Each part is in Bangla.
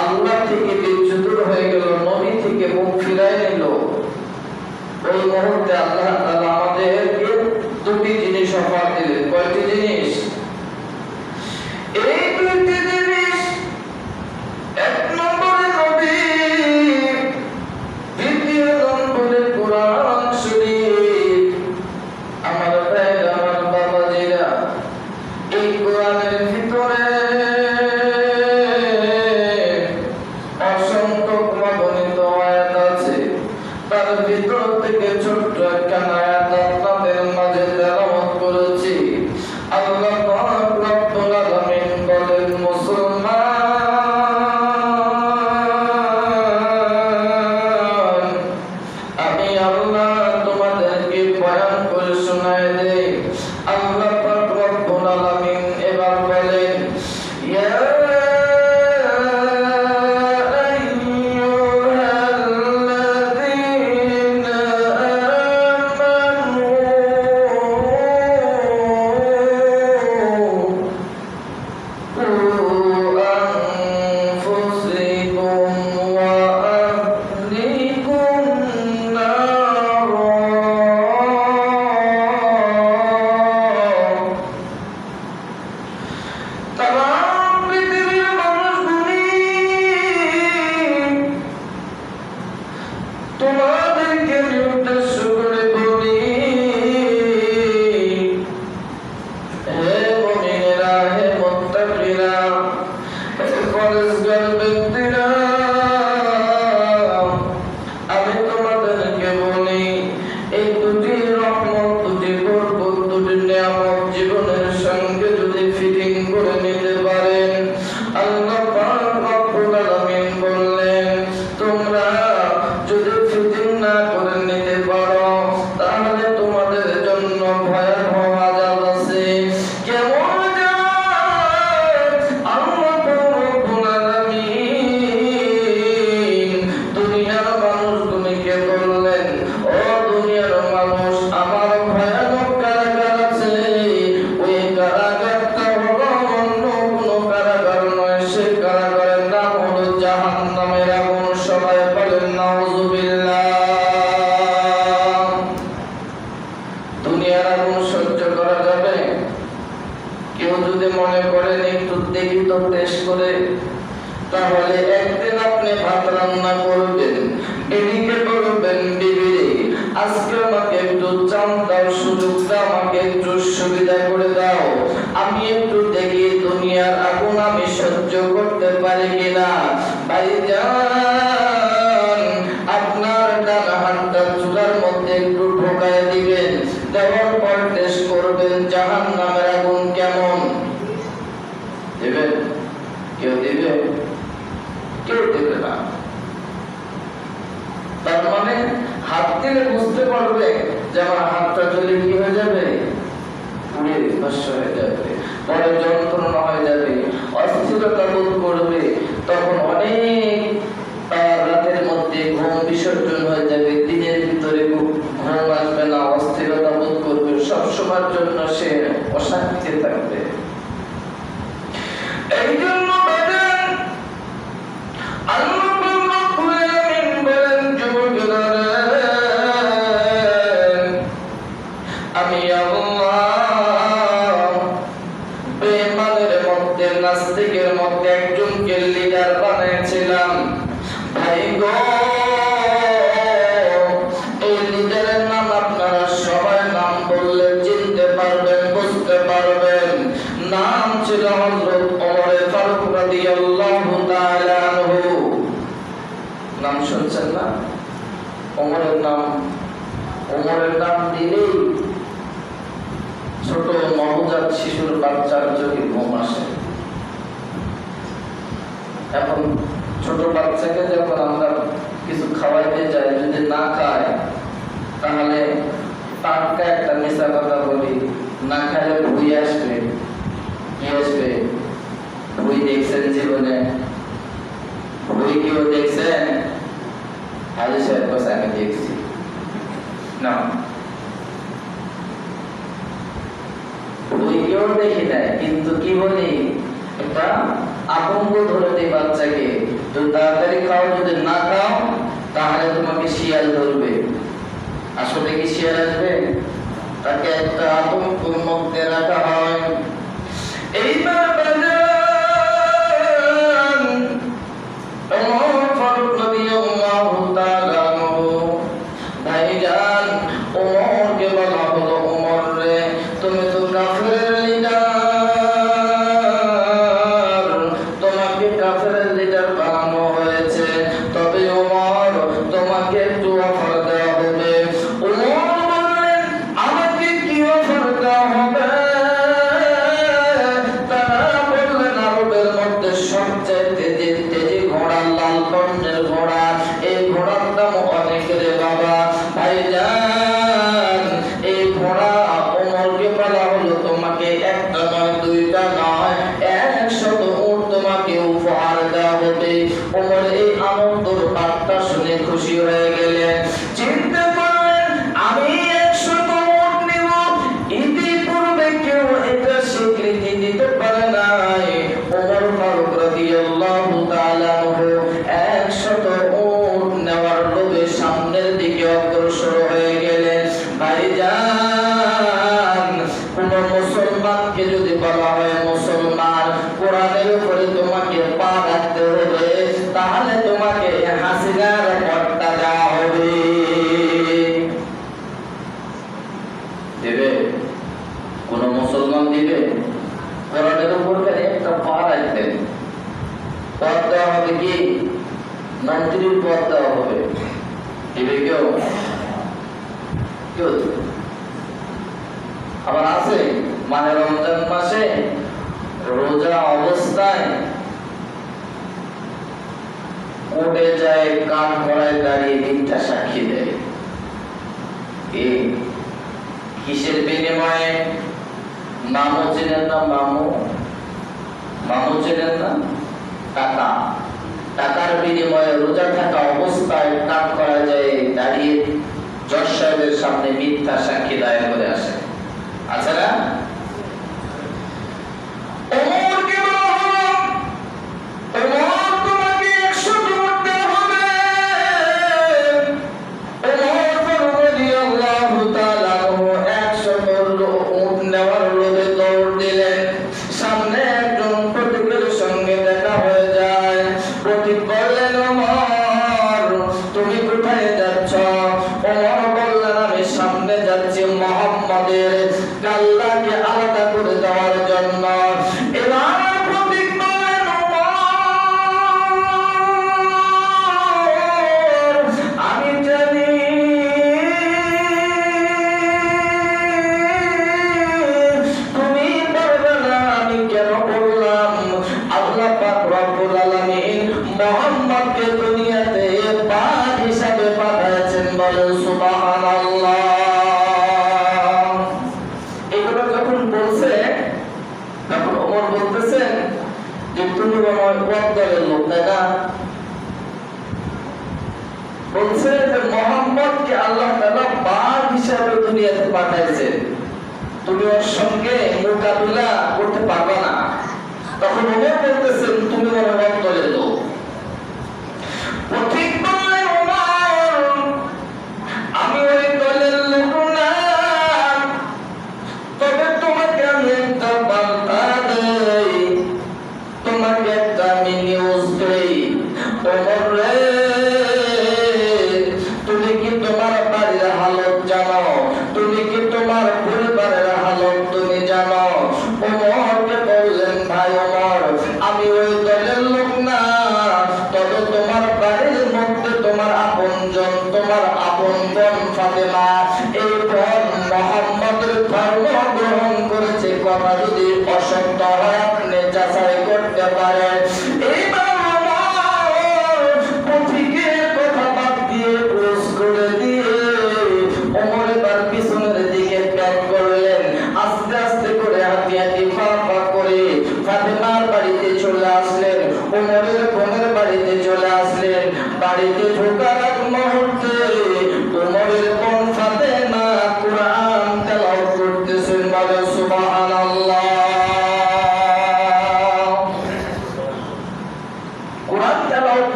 আল্লাহ থেকে বেচুদুর হয়ে গেল, নবী থেকে মুখ ফিরায় নিল। ওই মুহূর্তে আল্লাহ আমাদেরকে দুটি জিনিস অফার থেকে ছোট্ট একটা কেউ যদি মনে করেন একটু দেখি তো টেস্ট করে, তাহলে একদিন আপনি ভাত রান্না করবেন, এদিকে করবেন বিবিরে আজকে আমাকে একটু চান দাও শুধু হয়ে যাবে। বড় যন্ত্রণা হয়ে যাবে, অস্থিরতা বোধ করবে, তখন অনেক রাতের মধ্যে ঘুম বিসর্জন হয়ে যাবে, দিনের ভিতরে ঘুম আসবে না, অস্থিরতা বোধ করবে, সবসময়ের জন্য সে অশান্তিতে থাকবে। নবজাত শিশুর বাচ্চার চোখে ঘুম আসে, এখন ছোট বাচ্চাকে যখন আমরা কিছু খাওয়াইতে যাই, যদি না খায়, তাহলে টাটকা একটা নেশা কথা বলি, না খাইলে ভুই আসবে, কি আসবে? ভুই দেখছেন জীবনে? ভুই কেউ দেখছেন? হাজি সাহেব আমি দেখছি। না ভিডিওর কিন্তু কি একটা ধরে দেয় বাচ্চাকে তো তাড়াতাড়ি খাও, যদি না খাও, তাহলে তোমাকে শিয়াল ধরবে। আসলে কি শিয়াল আসবে? তাকে একটা আতঙ্ক মধ্যে রাখা হয়। এইবার দাম অনেক রে বাবা ভাইজান তাহলে তোমাকে হাসিনার পট্টা দেওয়া হবে। দেবে? কোন মুসলমান দিবে? কোরআনের উপর একটা পা পদ দেওয়া হবে কি? মন্ত্রীর পদ দেওয়া হবে। দিবে কেউ? কেউ আবার আছে মানে রমজান মাসে রোজা অবস্থায় কোর্টে যায়, কান করায় দাঁড়িয়ে মিথ্যা সাক্ষী দেয়। কিসের বিনিময়ে? মামু চেনেন না মামু? মামু চেনেন না? টাকা। টাকার বিনিময়ে রোজা থাকা অবস্থায় কাজ করা যায়, দাঁড়িয়ে জজ সাহেবের সামনে মিথ্যা সাক্ষী দায়ের করে আসে। আছে কাল্লাকে আলাদা করে দেওয়ার জন্য। এবার প্রতীক বললেন ওমর আমি জানি তুমি পারবে না আমি কেন বললাম আল্লাহ পাক রব্বুল আলামিন মুহাম্মদকে দুনিয়াতে পাক হিসাবে পাঠাচ্ছেন বলেন সুবহানাল্লাহ এগুলো যখন বলছে তখন ওমর বলতেছেন যে তুমি মনে হয় পথ দলের লোক তাই না বলছে যে মোহাম্মদকে আল্লাহ তাআলা বাঘ হিসাবে দুনিয়াতে পাঠাইছে। তুমি ওর সঙ্গে মোকাবিলা করতে পারবে না। তখন ওমর বলতেছেন, তুমি ওর রক্ত লোক ফাতেমা এই পথ মোহাম্মদের ধর্ম গ্রহণ করেছে। কথা যদি অসত্য আপনি যাচাই করতে পারেন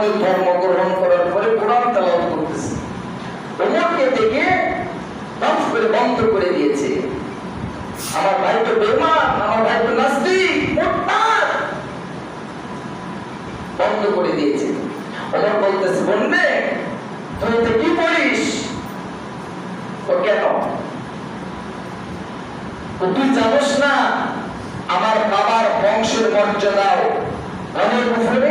ইসলামিক ধর্ম গ্রহণ করার ফলে কোরআন তালাওয়াত করতেছে। ওমরকে দেখে নফ বন্ধ করে দিয়েছে। আমার ভাই তো বেমান আমার ভাই তো নাস্তিক মোট্টার বন্ধ করে দিয়েছে। ওমর বলতেছে, বন্ধে, তুই তো কি বলিস ও কেন? তুই জানোস না, আমার বাবার বংশের মর্যাদাও অনেক উপরে